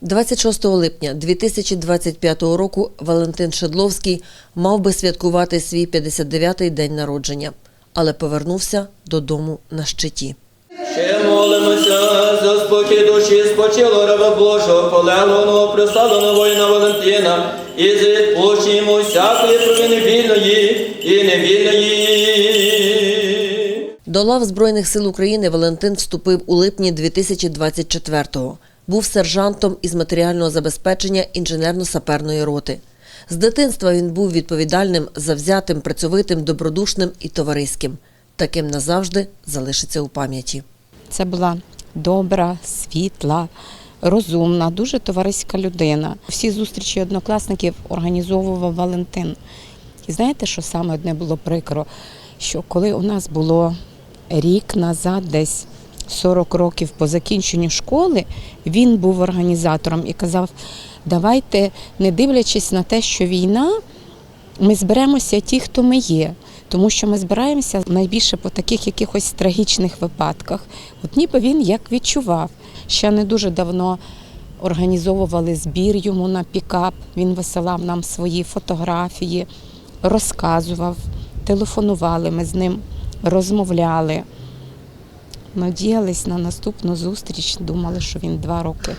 26 липня 2025 року Валентин Шедловський мав би святкувати свій 59-й день народження, але повернувся додому на щиті. Ще молимося за спокій душі спочило раба Божого, полеглого присаленого воїна Валентина, і з відпущенням всякої провини вільної і невільної. До лав Збройних сил України Валентин вступив у липні 2024-го. Був сержантом із матеріального забезпечення інженерно-саперної роти. З дитинства він був відповідальним, завзятим, працьовитим, добродушним і товариським. Таким назавжди залишиться у пам'яті. Це була добра, світла, розумна, дуже товариська людина. Всі зустрічі однокласників організовував Валентин. І знаєте, що саме одне було прикро? Що коли у нас було рік назад, десь 40 років по закінченню школи, він був організатором і казав: давайте, не дивлячись на те, що війна, ми зберемося ті, хто ми є. Тому що ми збираємося найбільше по таких якихось трагічних випадках. От ніби він як відчував. Ще не дуже давно організовували збір йому на пікап. Він висилав нам свої фотографії, розказував, телефонували ми з ним, розмовляли. Надіялись на наступну зустріч, думали, що він два роки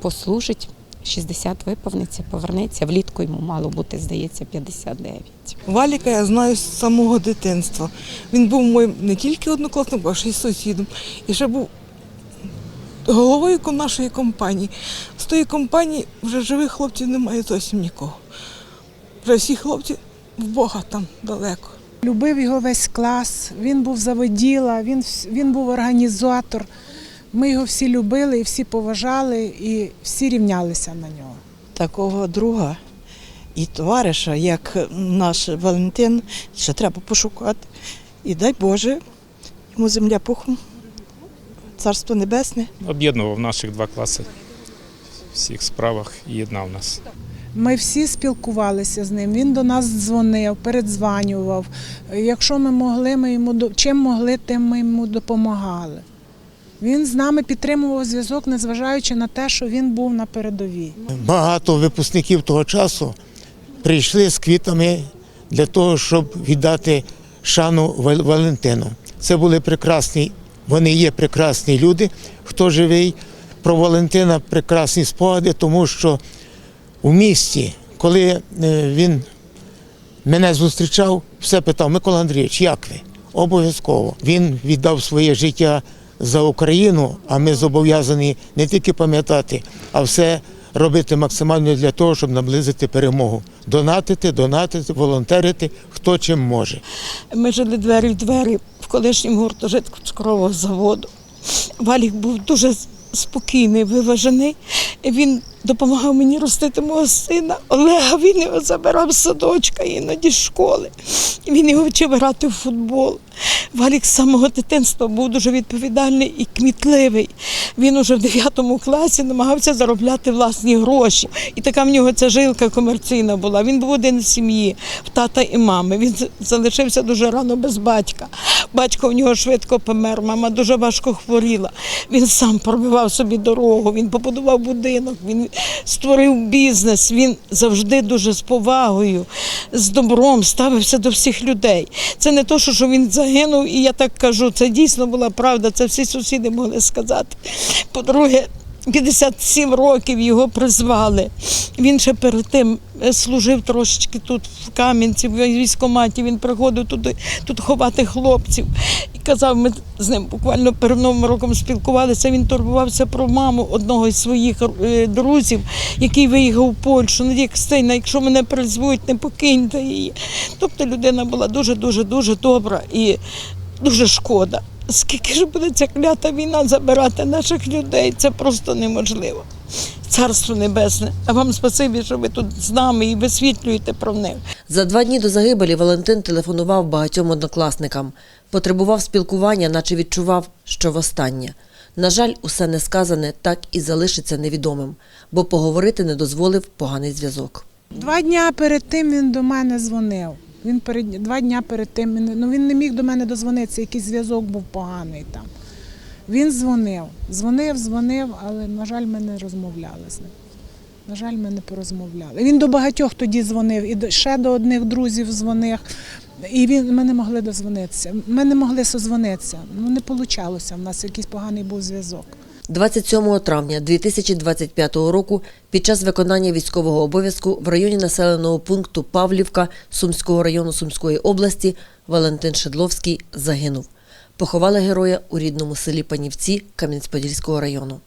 послужить. 60 виповниться, повернеться. Влітку йому мало бути, здається, 59. Валіка я знаю з самого дитинства. Він був моїм не тільки однокласником, а ще й сусідом. І ще був головою нашої компанії. З тої компанії вже живих хлопців немає зовсім нікого. Вже всі хлопці в Бога там далеко. Любив його весь клас, він був заводіла, він, він був організатор. Ми його всі любили і всі поважали, і всі рівнялися на нього. такого друга і товариша, як наш Валентин, ще треба пошукати. І дай Боже, йому земля пухом, царство небесне. об'єднував наших два класи в всіх справах і єднав нас. Ми всі спілкувалися з ним. Він до нас дзвонив, передзванював. Якщо ми могли, ми йому чим могли, тим ми йому допомагали. Він з нами підтримував зв'язок, незважаючи на те, що він був на передовій. Багато випускників того часу прийшли з квітами для того, щоб віддати шану Валентину. Це були прекрасні, вони є прекрасні люди. Хто живий про Валентина прекрасні спогади, тому що у місті, коли е, він мене зустрічав, все питав, Микола Андрійович, як ви? Обов'язково. Він віддав своє життя за Україну, а ми зобов'язані не тільки пам'ятати, а все робити максимально для того, щоб наблизити перемогу. Донатити, донатити, волонтерити, хто чим може. Ми жили двері в двері в колишньому гуртожитку цукрового заводу. Валік був дуже спокійний, виважений. Він допомагав мені ростити мого сина Олега. Він його забирав з садочка, іноді з школи. Він його вчив грати в футбол. Валік з самого дитинства був дуже відповідальний і кмітливий. Він уже в 9 класі намагався заробляти власні гроші. І така в нього ця жилка комерційна була. Він був один в сім'ї, в тата і мами. Він залишився дуже рано без батька. Батько в нього швидко помер, мама дуже важко хворіла. Він сам пробивав собі дорогу, він побудував будинок, він створив бізнес. Він завжди дуже з повагою, з добром ставився до всіх людей. Це не то, що він загинув, і я так кажу, це дійсно була правда. Це всі сусіди могли сказати. По-друге, 57 років його призвали. Він ще перед тим е, служив трошечки тут в Кам'янці, в військкоматі. Він приходив туди тут ховати хлопців. І казав, ми з ним буквально перед новим роком спілкувалися. Він турбувався про маму одного із своїх е, друзів, який виїхав у Польщу. Ну, як Стейна, якщо мене призвуть, не покиньте її. Тобто людина була дуже, дуже, дуже добра і дуже шкода. Скільки ж буде ця клята війна забирати наших людей? Це просто неможливо. Царство небесне. А вам спасибі, що ви тут з нами і висвітлюєте про них. За два дні до загибелі Валентин телефонував багатьом однокласникам. Потребував спілкування, наче відчував, що востаннє. На жаль, усе несказане так і залишиться невідомим, бо поговорити не дозволив поганий зв'язок. Два дня перед тим він до мене дзвонив. Він перед два дня перед тим ну він не міг до мене дозвонитися, якийсь зв'язок був поганий там. Він дзвонив, дзвонив, дзвонив, але на жаль, ми не розмовляли з ним. На жаль, ми не порозмовляли. Він до багатьох тоді дзвонив, і ще до одних друзів дзвонив. І він, ми не могли дозвонитися. Ми не могли созвонитися. Ну не вийшло. В нас якийсь поганий був зв'язок. 27 травня 2025 року під час виконання військового обов'язку в районі населеного пункту Павлівка Сумського району Сумської області Валентин Шедловський загинув. Поховали героя у рідному селі Панівці Кам'янець-Подільського району.